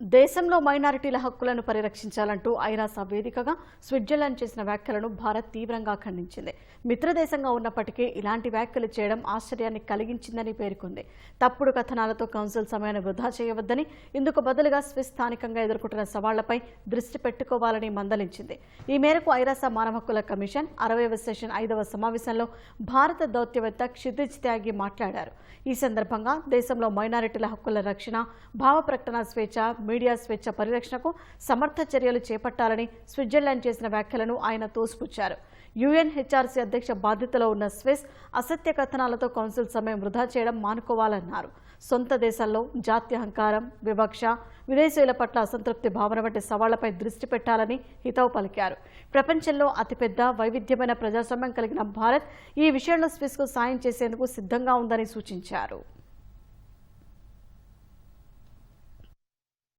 దేశంలో మైనారిటీల హక్కులను పరిరక్షించాలంటూ ఐరాస వేదికగా స్విట్జర్లాండ్ చేసిన వ్యాఖ్యలను భారత్ తీవ్రంగా ఖండించింది. మిత్రదేశంగా ఉన్నప్పటికీ ఇలాంటి వ్యాఖ్యలు చేయడం ఆశ్చర్యాన్ని కలిగించిందని పేర్కొంది. తప్పుడు కథనాలతో కౌన్సిల్ సమయాన్ని వృధా చేయవద్దని ఇందుకు బదులుగా స్విస్ స్థానికంగా ఎదుర్కొంటున్న సవాళ్ళపై దృష్టి పెట్టుకోవాలని మందలించింది. ఈ మేరకు ఐరాస మానవ హక్కుల కమిషన్ అరవైవ సెషన్ ఐదవ సమావేశంలో భారత దౌత్యవేత్త క్షితిజ్ త్యాగి మాట్లాడారు. ఈ సందర్భంగా దేశంలో మైనారిటీల హక్కుల రక్షణ భావ ప్రకటన స్వేచ్ఛ మీడియా స్వేచ్ఛ పరిరక్షణకు సమర్థ చర్యలు చేపట్టాలని స్విట్జర్లాండ్ చేసిన వ్యాఖ్యలను ఆయన తోసిపుచ్చారు. యుఎన్హెచ్ఆర్సీ అధ్యక్ష బాధ్యతలో ఉన్న స్విస్ అసత్య కథనాలతో కౌన్సిల్ సమయం వృధా చేయడం మానుకోవాలన్నారు. సొంత దేశాల్లో జాత్యహంకారం వివక్ష విదేశీయుల పట్ల అసంతృప్తి భావన వంటి సవాళ్ళపై దృష్టి పెట్టాలని హితవు పలికారు. ప్రపంచంలో అతిపెద్ద వైవిధ్యమైన ప్రజాస్వామ్యం కలిగిన భారత్ ఈ విషయంలో స్విస్కు సాయం చేసేందుకు సిద్ధంగా ఉందని సూచించారు.